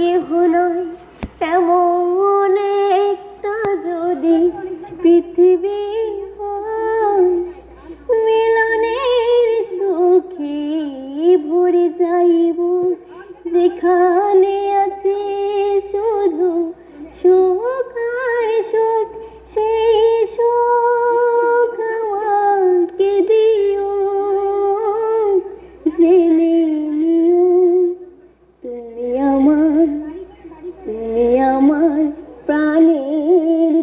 কেহ নয় এমন একটা যদি পৃথিবী মিলনের সুখে ভরে যাইব। যেখানে আছে শুধু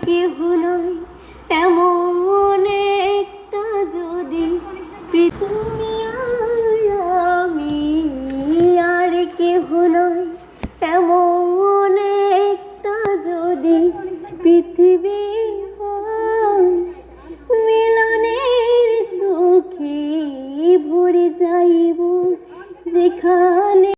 আর কেহ